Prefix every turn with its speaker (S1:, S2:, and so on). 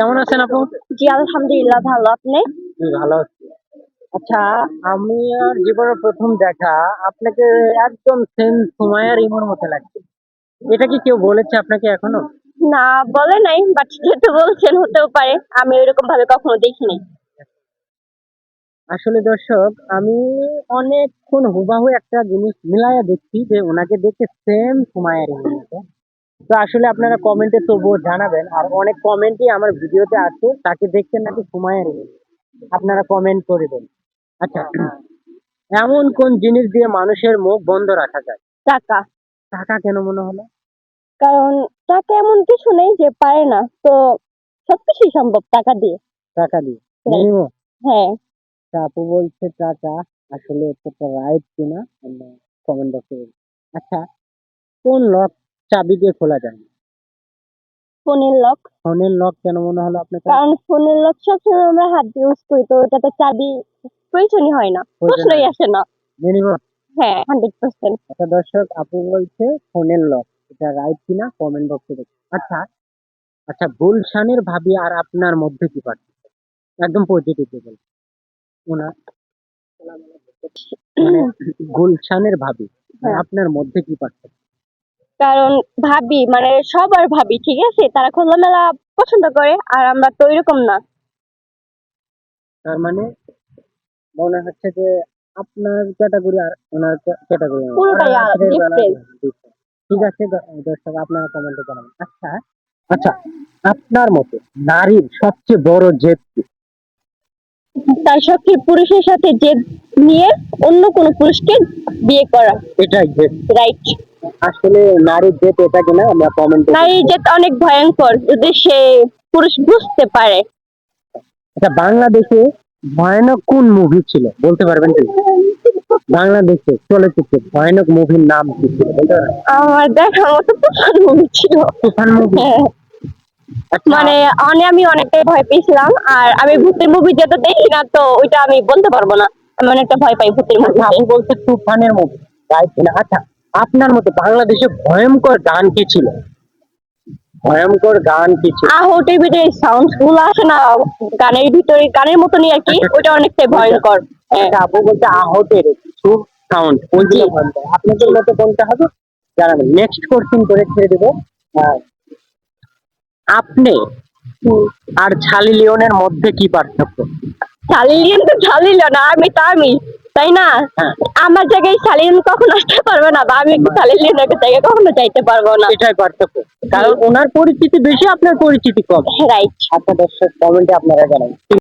S1: কেমন আছেন আপু?
S2: জি আলহামদুলিল্লাহ ভালো। আপনি?
S1: জি ভালো আছি। আচ্ছা আমি আর জীবনের প্রথম দেখা আপনাকে একদম সেম সুমাইয়ার ইমোর মতো লাগছে। এটা কি কেউ বলেছে আপনাকে এখনও?
S2: না বলে নাই বাট যেহেতু বলছেন হতেও পারে। আমি ওইরকম ভাবে কখনো দেখিনি।
S1: আসলে দর্শক আমি অনেকক্ষণ হুবাহু একটা জিনিস মিলাইয়া দেখছি যে ওনাকে দেখে সেম সুমাইয়ার ইমোর মতো। তো আসলে আপনারা কমেন্টে তবুও জানাবেন আর অনেক কমেন্টই আমার ভিডিওতে আছে তাকে দেখতে নাকি সুমাইয়ার ইমোর আপনারা কমেন্ট করে দেন। আচ্ছা এমন কোন জিনিস দিয়ে মানুষের মুখ বন্ধ রাখা যায়?
S2: টাকা।
S1: টাকা কেন মনে হলো?
S2: কারণ টাকা এমন কিছু নেই যে পারে না তো সবকিছুই সম্ভব টাকা দিয়ে।
S1: টাকা দিয়ে. মিনিমাম
S2: হ্যাঁ।
S1: আপু বলছে টাকা আসলে এটা রাইট কিনা? কমেন্ট বক্সে আচ্ছা কোন লক চাবি দিয়ে খোলা যায় না?
S2: ফোনের লক
S1: ফোনের লক কেন মনে হলো আপনার কাছে?
S2: কারণ ফোনের লক সবসময় আমরা হাত দিয়ে ইউজ করি তো ওটাতে চাবি প্রয়োজনই হয় না
S1: প্রয়োজন
S2: প্রশ্নই
S1: হয় না।
S2: আসে না
S1: মিনিমাম
S2: হ্যাঁ হান্ড্রেড পার্সেন্ট
S1: একটা দর্শক আপু বলছে ফোনের লক এটা রাইট কিনা কমেন্ট বক্সে দেখুন আচ্ছা আচ্ছা গুলশানের ভাবি আর আপনার মধ্যে কি পার্থক্য একদম পজিটিভ বল ওনার মানে গুলশানের ভাবি আর
S2: হ্যাঁ।
S1: আপনার মধ্যে কি পার্থক্য
S2: কারণ ভাবি মানে সবার ভাবি ঠিক আছে? তারা খোলামেলা পছন্দ করে আর আমরা তো এরকম না।
S1: তার মানে মনে হচ্ছে যে আপনার ক্যাটাগরি আর ওনার ক্যাটাগরি
S2: পুরোটাই
S1: ঠিক আছে দর্শক আপনারা কমেন্টে জানাবেন আচ্ছা আচ্ছা আপনার মতে নারীর সবচেয়ে বড় জেদ কি?
S2: তার সবচেয়ে পুরুষের সাথে জেদ নিয়ে অন্য কোনো পুরুষকে বিয়ে করা।
S1: এটাই জেদ।
S2: রাইট
S1: আসলে নারীর জেদ এটা কিনা? আমরা কমেন্টে
S2: নারী জেদ অনেক ভয়ঙ্কর। যদি সে পুরুষ বুঝতে পারে।
S1: আচ্ছা বাংলাদেশে ভয়ানক কোন মুভি ছিল? বলতে পারবেন কি? বাংলাদেশে চলচ্চিত্রে ভয়ানক মুভির নাম কি ছিল? বলতে পারবেন?
S2: আমার দেখার মতো প্রচুর মুভি ছিল।
S1: তুফান মুভি
S2: হ্যাঁ, মানে অনে আমি অনেকটাই ভয় পেয়েছিলাম। আর আমি ভূতের মুভি যেটা দেখি না তো ওইটা আমি বলতে পারব না। আমি অনেকটা ভয় পাই ভূতের মুভি
S1: আপনি বলছে তুফানের মুভি কিনা? আচ্ছা আপনার মতে বাংলাদেশে ভয়ঙ্কর গান কি ছিল? ভয়ঙ্কর গান কি ছিল?
S2: আহো টিভিতে সাউন্ডগুলো আসে না গানের ভিতরে গানের মতনই আর কি ওইটা অনেকটাই ভয়ঙ্কর। হ্যাঁ।
S1: আচ্ছা, আপু বলছে আহতের কিছু সাউন্ড ওইগুলো আপনাদের মতে কোনটা হবে। জানাবেন নেক্সট কোশ্চেন করে ছেড়ে দেবো। আপনি আর ছালি লিওনের মধ্যে কি পার্থক্য?
S2: শালিলিয়ন তো শালিল না আমি তো আমি। তাই না?
S1: হ্যাঁ।
S2: আমার জায়গায় শালিন কখনো আসতে পারবে না বা আমি একটু শালিলিয়ন লিনের জায়গায় কখনো যাইতে পারব না।
S1: এটাই পার্থক্য। কারণ ওনার পরিচিতি বেশি আপনার পরিচিতি কম।
S2: রাইট
S1: আপনাদের কমেন্টে আপনারা জানান।